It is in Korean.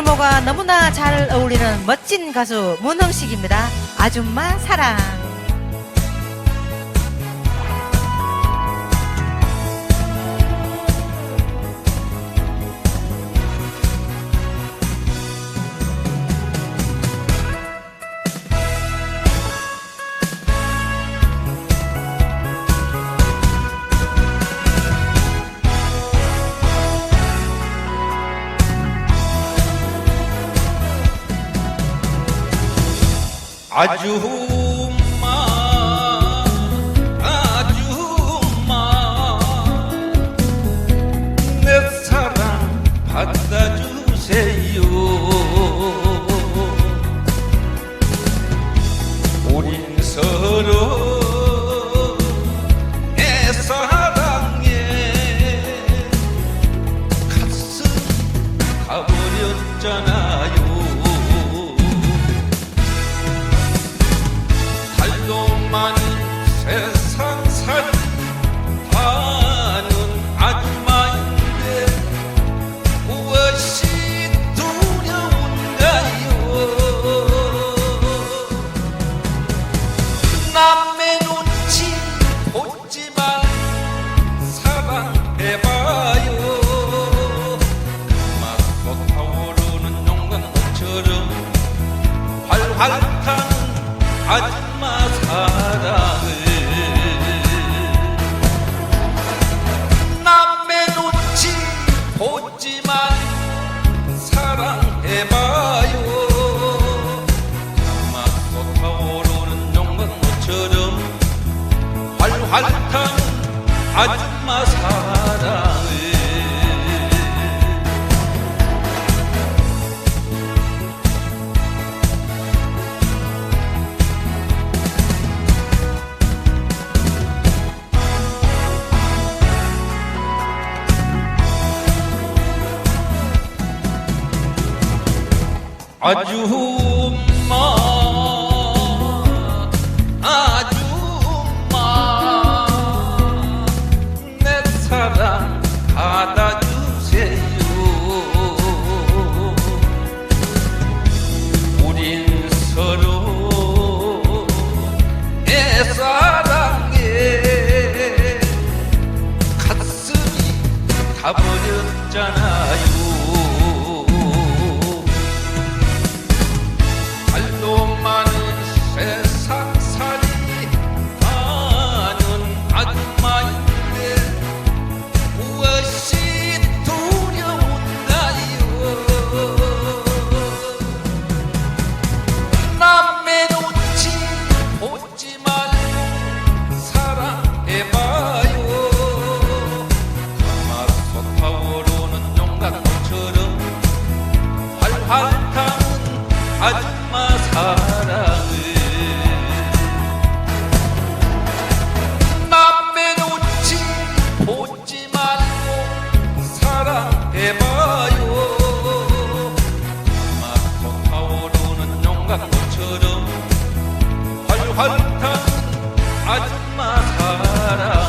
율무가 너무나 잘 어울리는 멋진 가수 문흥식입니다. 아줌마 사랑. أجهود 방탄 아줌마 사랑을 남의 눈치 보지만 사랑해봐요. 가마 솟아오르는 용광로처럼 활활탄 아줌마 사랑 عجهما 한탄 아줌마 사랑